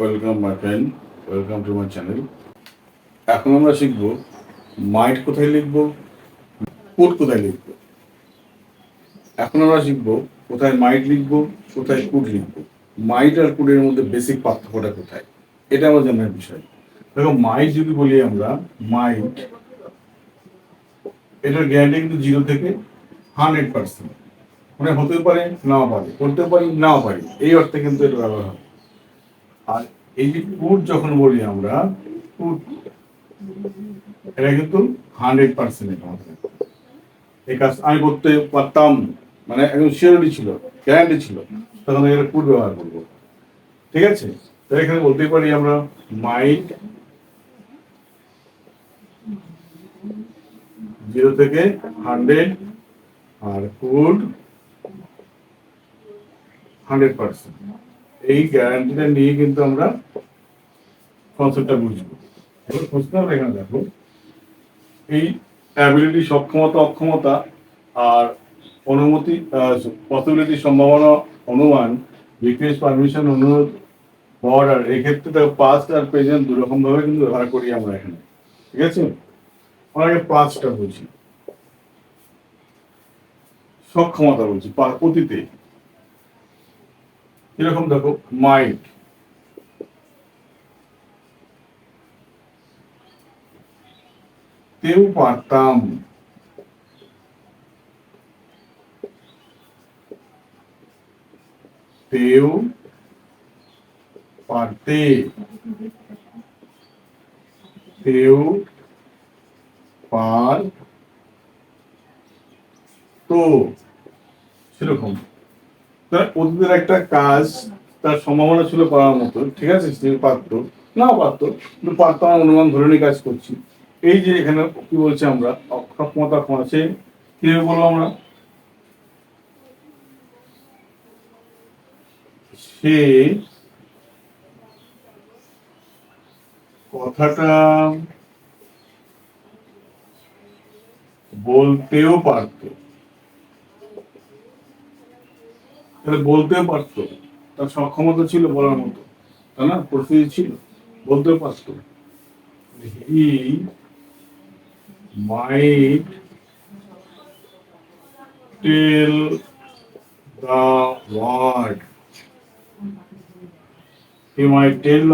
Welcome my friend welcome to my channel এখন আমরা শিখব মাইট কোথায় লিখব কোড কোথায় লিখব। এখন আমরা শিখব কোথায় মাইট লিখব, কোথায় কুড লিখব। মাইট আর কুডের মধ্যে বেসিক পার্থক্যটা কোথায়? এটা আমার জানার বিষয়। দেখো মাইট যদি বলি আমরা মাইট এটার গ্যারান্টি কিন্তু জিরো থেকে হান্ড্রেড পার্সেন্ট মানে হতে পারে, নাও পারে করতে পারি, নাও পারি। এই অর্থে কিন্তু এটা ব্যবহার হয়। আর এই যে কুট যখন বলি আমরা, কুট, এটা কিন্তু হান্ড্রেড পার্সেন্ট এই কাজ আমি করতে পারতাম মানে একদম সিওরিটি ছিল গ্যারান্টি ছিল, তখন এটা কুট ব্যবহার করব। ঠিক আছে? তো এখানে বলতে পারি আমরা মাইট জিরো থেকে হান্ড্রেড আর কুড হান্ড্রেড পার্সেন্ট এই গ্যারান্টিটা নিয়ে কিন্তু আমরা কনসেপ্টটা বুঝব। এবার প্রশ্ন আমরা এখানে দেখো, এই অ্যাবিলিটি সক্ষমতা, অক্ষমতা আর অনুমতি পসিবিলিটি সম্ভাবনা, অনুমান রিকোয়েস্ট পারমিশন অনুরোধ অর্ডার এক্ষেত্রে তো পাস্ট আর প্রেজেন্ট দুরকম ভাবে কিন্তু ব্যবহার করি আমরা এখানে। ঠিক আছে? আমরা পাঁচটা বলছি সক্ষমতা বলছি অতীতে। এরকম দেখো? মাইট তেও পারতাম। তেও পারতে। তেও পার তো সেরকম। অতীতের একটা কাজ তার সম্ভাবনা ছিল পাওয়ার মতো, ঠিক আছে সে পারতো নাও পারতো কিন্তু পারতো আমার অনুমান ধরে নিয়ে কাজ করছি। এই যে এখানে কি বলছে আমরা অক্ষমতা আছে কীভাবে বলব আমরা? সে কথাটা বলতেও পারতো। তাহলে বলতেও পারতো। তার সক্ষমতা ছিল বলার মতো। তাই না? পরিস্থিতি ছিল। বলতেও পারতো। টেল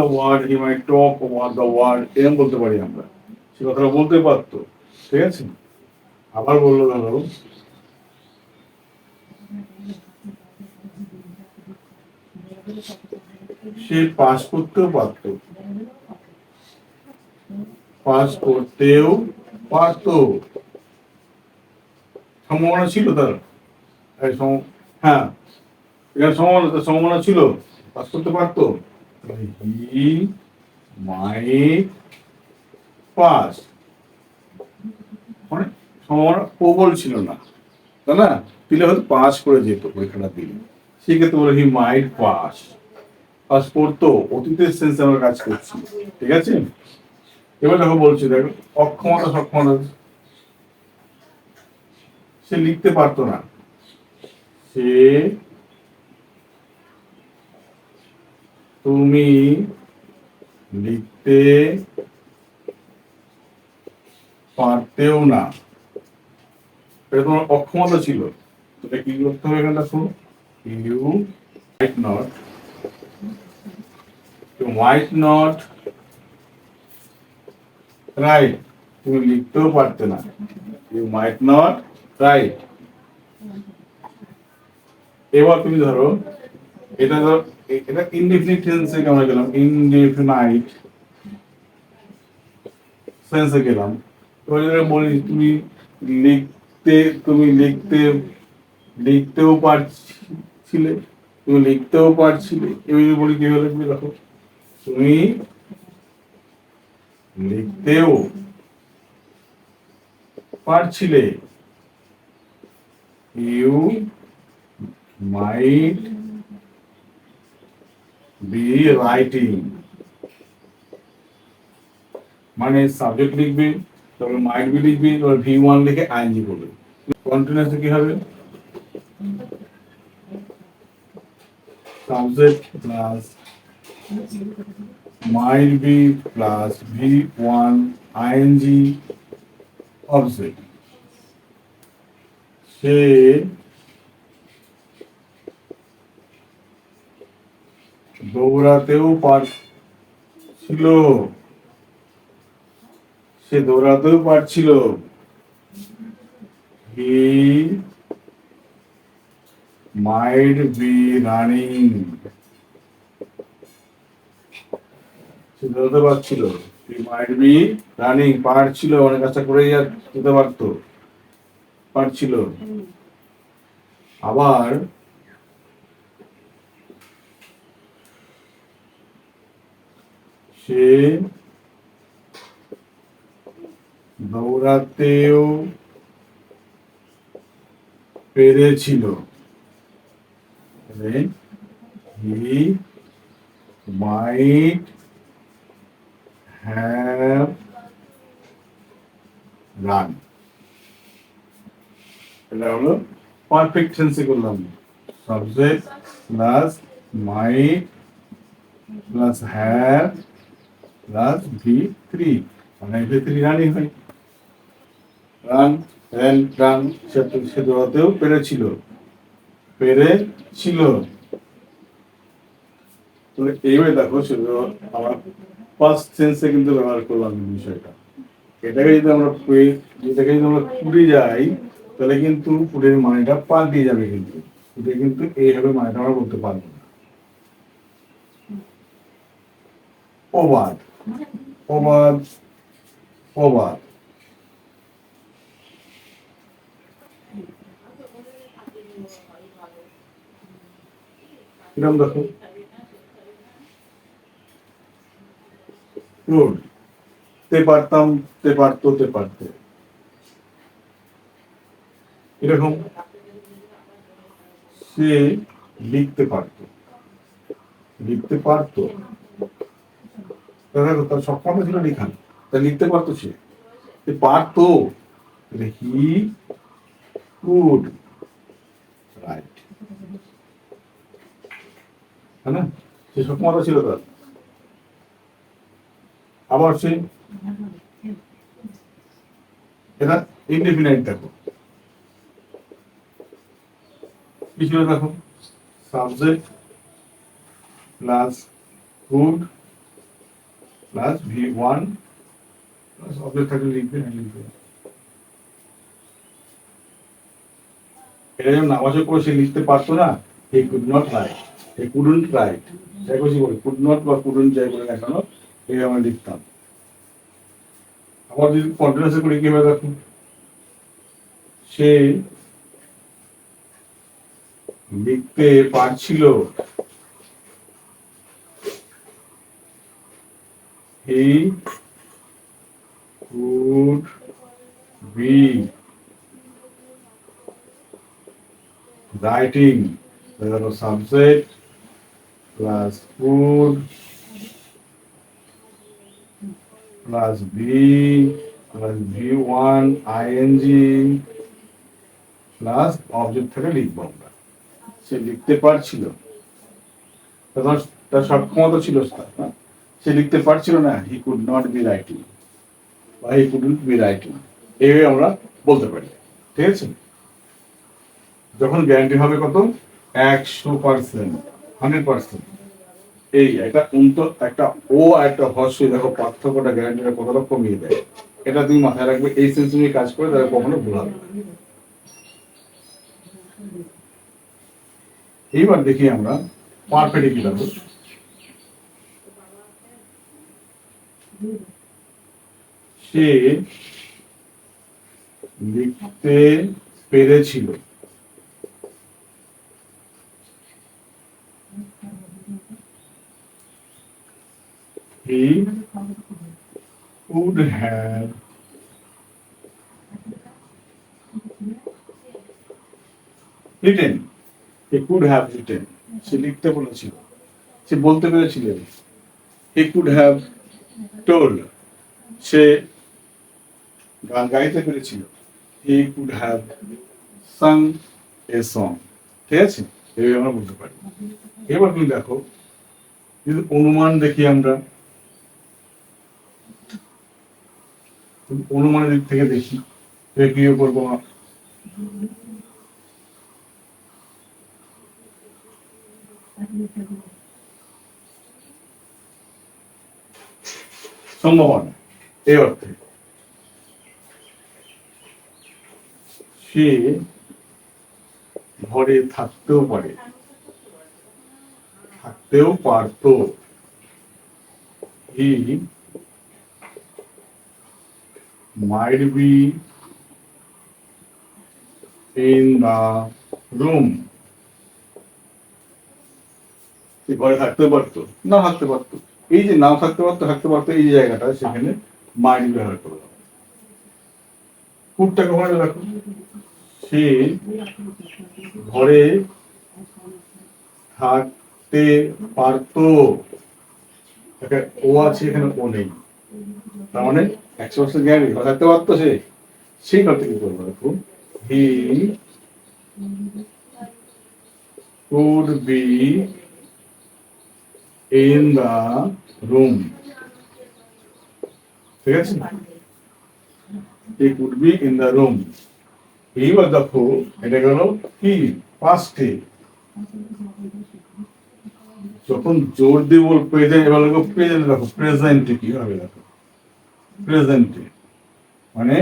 about the word, এরকম বলতে পারি আমরা। সে কথাটা বলতে পারতো। ঠিক আছে? আবার বলল ধরো। সে পাস করতেও পারত। পাস করতেও পারত। সম্ভাবনা ছিল তার? হ্যাঁ। এখানে সম্ভাবনা সম্ভাবনা ছিল? পাস করতে পারতো? হি মাইট পাস মানে সম্ভাবনা প্রবল ছিল না। তাই না? দিলে হয়তো পাস করে যেত পরীক্ষাটা দিলে। সেক্ষেত্রে বলে হি মাইট পাস পাস করতো অতীতের সেন্সে আমরা কাজ করছি, ঠিক আছে? এবার দেখো বলছি, দেখো, অক্ষমতা সক্ষমতা সে লিখতে পারতো না। সে তুমি লিখতে পারতেও না। এটা তোমার অক্ষমতা ছিল। এটা কি করতে হবে এখানটা দেখো you might not you might not write তুমি লিখতেও পারতে না। ইউ মাইট নট রাইট এবার তুমি ধরো, এটা ধরো এটা ইনডিফিনিট টেন্সে আমরা গেলাম ইনডিফিনাইট সেন্সে গেলাম। এবার যদি বলি, তুমি লিখতে তুমি লিখতে, লিখতেও পারছিলে, তুমি লিখতেও পারছিলে। এবার যদি বলি কি হলো, তুমি দেখো। তুমি লিখতেও পারছিলে। ইউ মাইট বি রাইটিং মানে সাবজেক্ট লিখবে, তারপরে মাইট বি লিখবে, তারপরে ভি ওয়ান লিখে আইএনজি করবে। কন্টিনিউয়াস কি হবে? Subject plus might be plus V1 ing object. সে দৌড়াতেও পারছিল সে দৌড়াতেও পারছিল হি রানিং সে দৌড়াতে পারছিল। হি মাইড বি রানিং পারছিল, অনেক কাজটা করে যেতে পারতো। পারছিল। আবার সে দৌড়াতেও পেরেছিল। হি মাইট হ্যাভ রান এটা হলো পারফেক্ট টেন্সে করলাম subject plus might plus have plus V three মানে ভি থ্রি রানই হয়। রান রেন রান সে দৌড়াতেও পেরেছিল। পেরেছিল এইভাবে দেখো শুধু আমার ফার্স্ট সেন্সে কিন্তু ব্যবহার করলাম বিষয়টা। এটাকে যদি আমরা যেটাকে যদি আমরা পুড়ে যাই, তাহলে কিন্তু পুরের মানেটা পাল্টে যাবে কিন্তু। এটা কিন্তু এইভাবে মানেটা আমরা বলতে পারব না। প্রবাদ প্রবাদ প্রবাদ কিরম দেখো। তে পারতাম, তে পারতো, তে পারতে। এরকম সে লিখতে পারতো। লিখতে পারতো। তার সক্ষমতা ছিল লেখা তা লিখতে পারতো সে। পারতো। হি কুড রাইট হ্যাঁ না? সে ছিল তার। আবার সে এটা ইনডিফিনাইট দেখো। কি দেখো। Subject plus could plus V one plus object থাকলে লিখবে না লিখবে। এটা নামাজও করে সে লিখতে পারতো না he could not write couldn't write বলি কুড নট বা যাই না এই লিখতাম। যদি করি দেখুন সে লিখতে পারছিল। কুড বি রাইটিং দেখো subject plus could plus B plus V1 ing plus object থেকে লিখব আমরা। সে লিখতে পারছিল। তখন তার সক্ষমতা ছিল? সে লিখতে পারছিল না he could not be writing বা হি কুডন্ট বি রাইটিং এইভাবে আমরা বলতে পারি। ঠিক আছে? যখন গ্যারান্টি হবে কত? একশো পার্সেন্ট হান্ড্রেড পার্সেন্ট। এই একটা উন্ত একটা ও আর একটা দেখো পার্থক্যটা গ্যারান্টিটা কতটা কমিয়ে দেয়। এটা তুমি মাথায় রাখবে, এই সেন্স কাজ করে তাহলে কখনো ভুল এইবার দেখি আমরা সে লিখতে পেরেছিল। He would have written he could have written সে লিখতে বলেছিল সে বলতে পেরেছিলেন he could have told সে গান গাইতে পেরেছিল he could have sung a song ঠিক আছে এইভাবে আমরা বলতে পারি এবার তুমি দেখো যদি অনুমান দেখি আমরা অনুমানের দিক থেকে দেখি তাহলে কি করব? সম্ভাবনা এই অর্থে। সে ঘরে থাকতেও পারে। থাকতেও পারতো। হি might be in the room? ঘরে থাকতে পারতো, না থাকতে পারতো। এই যে নাও থাকতে পারতো থাকতে পারতো, এই জায়গাটা সেখানে মাইন্ড ব্যবহার করলাম কখন দেখো সে ঘরে থাকতে পারতো। ও আছে, এখানে ও নেই। তার মানে একশো বছর জ্ঞানী ঘরে থাকতে পারতো সে। সেই কথা কি করব দেখো হি could be in the room ঠিক আছে? He could be in the room এইবার দেখো এটা গেল কি? পাস্টে যখন জোর দিয়ে বল প্রেজেন্ট এবার দেখো প্রেজেন্ট দেখো প্রেজেন্টে কি হবে, দেখো। প্রেজেন্টে মানে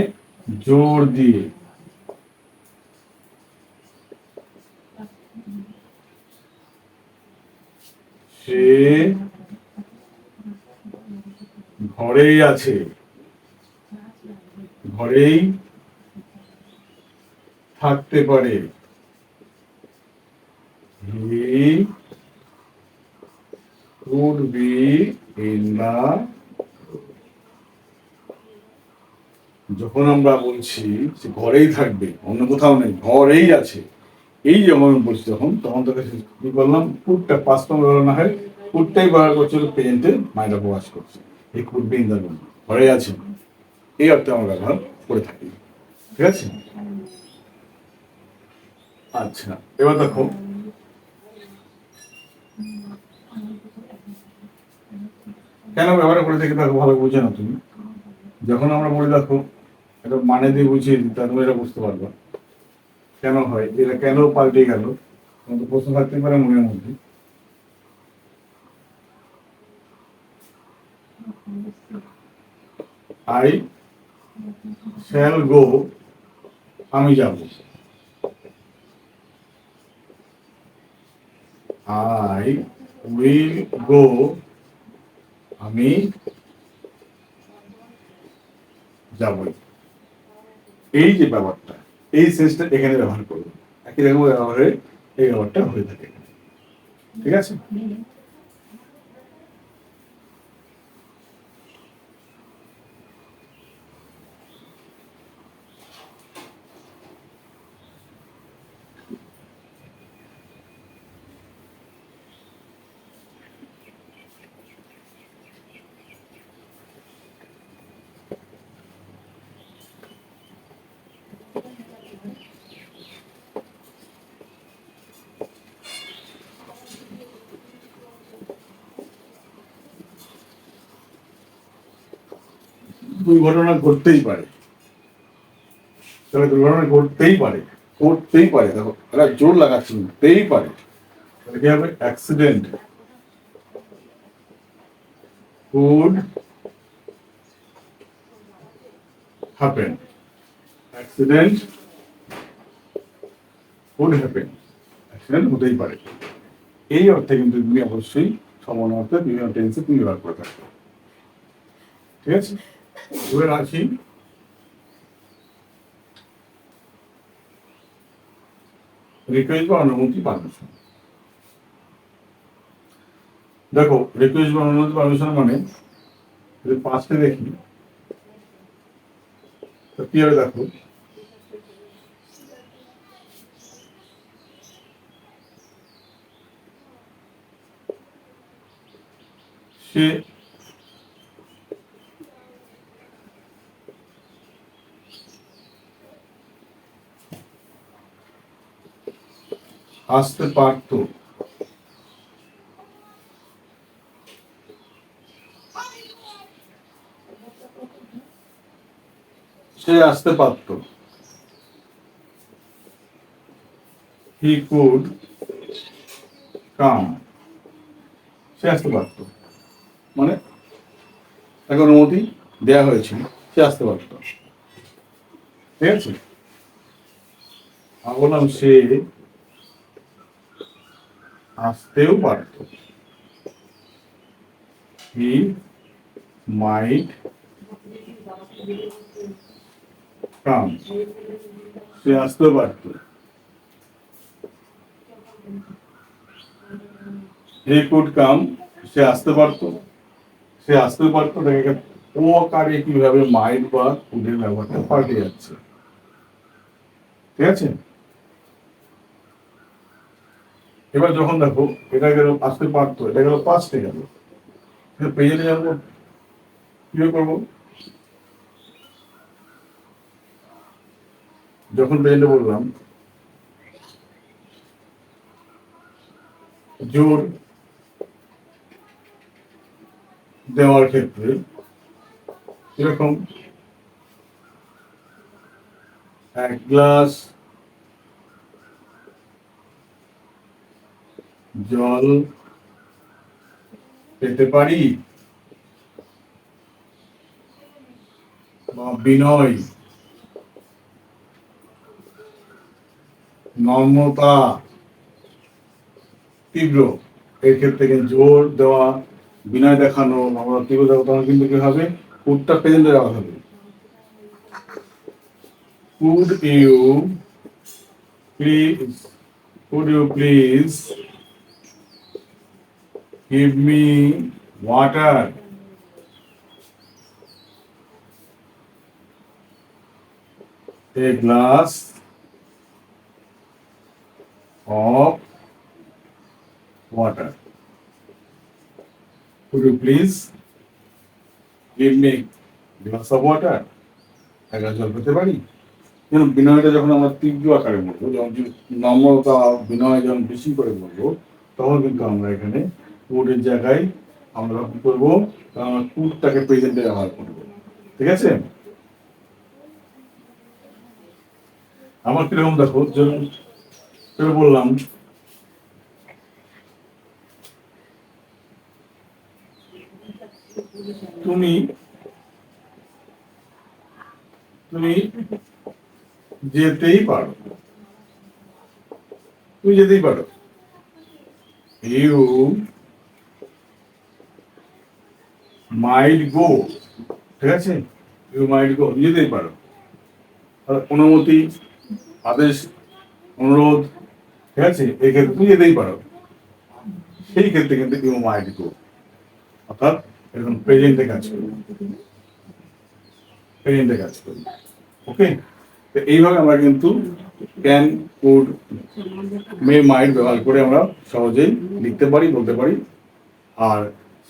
জোর দিয়ে। সে ঘরেই আছে। ঘরেই থাকতে পারে। Could be in the যখন আমরা বলছি যে ঘরেই থাকবে, অন্য কোথাও নেই, ঘরেই আছে। এই যখন বলছি তখন তখন তোকে কি করলাম পুটটা পাঁচ নম্বর না হয়, পুটটাই ব্যবহার করছিল প্রেজেন্টে মাইন্ড প্রকাশ করছে। এই কুট বি ইন দ্য রুম ঘরে আছে। এই অর্থে আমরা ব্যবহার করে থাকি। ঠিক আছে? আচ্ছা এবার দেখো। কেন ব্যবহার করে দেখো ভালো বুঝে না তুমি? যখন আমরা বলে, দেখো এটা মানে দিয়ে বুঝিয়ে দিই, তাহলে এটা বুঝতে পারব। কেন হয়? এটা কেন পাল্টে গেল? তোমাদের প্রশ্ন থাকতে পারে মনের মধ্যে। আই শ্যাল গো আমি যাব। আই উইল গো আমি যাবই। এই যে ব্যাপারটা, এই সেন্সটা এখানে ব্যবহার করব একই রকম ব্যবহারে এই ব্যাপারটা হয়ে থাকে। ঠিক আছে? দুর্ঘটনা ঘটতেই পারে। তাহলে দুর্ঘটনা ঘটতেই পারে ঘটতেই পারে। দেখো এরা জোর লাগাচ্ছে ঘটতেই পারে। তাহলে কি হবে? অ্যাক্সিডেন্ট হ্যাপেন অ্যাক্সিডেন্ট হতেই পারে। এই অর্থে কিন্তু তুমি অবশ্যই সমান অর্থে বিভিন্ন টেন্সে তুমি ব্যবহার করে থাকবে। ঠিক আছে? ধরে রাখি। রিকোয়েস্ট বা অনুমতি পারমিশন দেখো রিকোয়েস্ট বা অনুমতি পারমিশন মানে যদি পাঁচটা দেখি, তো কি দেখো? সে আসতে পারতো। সে আসতে পারত। হি কুড কাম সে আসতে পারত। মানে তাকে অনুমতি দেয়া হয়েছিল সে আসতে পারত। ঠিক আছে? আমি বললাম সে। আসতেও পারত হি মাইট কাম সে আসতেও পারত হি কুড কাম সে আসতে পারত সে আসতে পারতো দেখে ও আকারে কীভাবে মাইট বা কুডের ব্যবহারটা পাল্টে যাচ্ছে। ঠিক আছে? এবার যখন দেখো, এটা গেল আসতে পারতো এটা গেল পাঁচটে গেল। প্রেজেন্টে যাব কীভাবে করব? যখন প্রেজেন্টে বললাম, জোর দেওয়ার ক্ষেত্রে এরকম এক গ্লাস জল পেতে পারি? বা বিনয়? নম্রতা? তীব্র? এর ক্ষেত্রে কিন্তু জোর দেওয়া, বিনয় দেখানো, নম্রতা, তীব্র দেওয়া, তখন কিন্তু কি হবে? উঠটা প্রেজেন্টে দেওয়া হবে। Could you please, could you please give me water? A glass of water. Could you please give me glass of water? এক জল পেতে পারি যেন বিনয়টা যখন আমরা তীব্র আকারে বলব, যখন নম্রতা বিনয় যখন বেশি করে বলব, তখন কিন্তু আমরা এখানে কুটের জায়গায় আমরা কি করব? কুটটাকে প্রেজেন্টে ব্যবহার করব। ঠিক আছে? আমার কীরকম দেখো? যেমন বললাম। তুমি তুমি যেতেই পারো। তুমি যেতেই পারো। ইউ মাইট গো, ঠিক আছে? ইউ মাইট গো, যেতেই পারো। অনুমতি, আদেশ, অনুরোধ, ঠিক আছে? এক্ষেত্রে তুমি যেতেই পারো। সেই ক্ষেত্রে কিন্তু ইউ মাইট গো। অর্থাৎ এরকম প্রেজেন্টে কাজ করবে প্রেজেন্টে কাজ করবে ওকে তো এইভাবে আমরা কিন্তু ক্যান কুড মে মাইন্ড ব্যবহার করে আমরা সহজেই লিখতে পারি, বলতে পারি। আর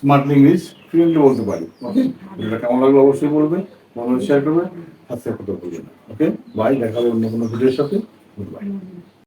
স্মার্ট ইংলিশ ফ্লুয়েন্টলি বলতে পারি ওকে ভিডিওটা কেমন লাগল অবশ্যই বলবে মনে শেয়ার করবে হাতে করতে ভুলবেন ওকে বাই দেখা হবে অন্য কোনো ভিডিওর সাথে গুড বাই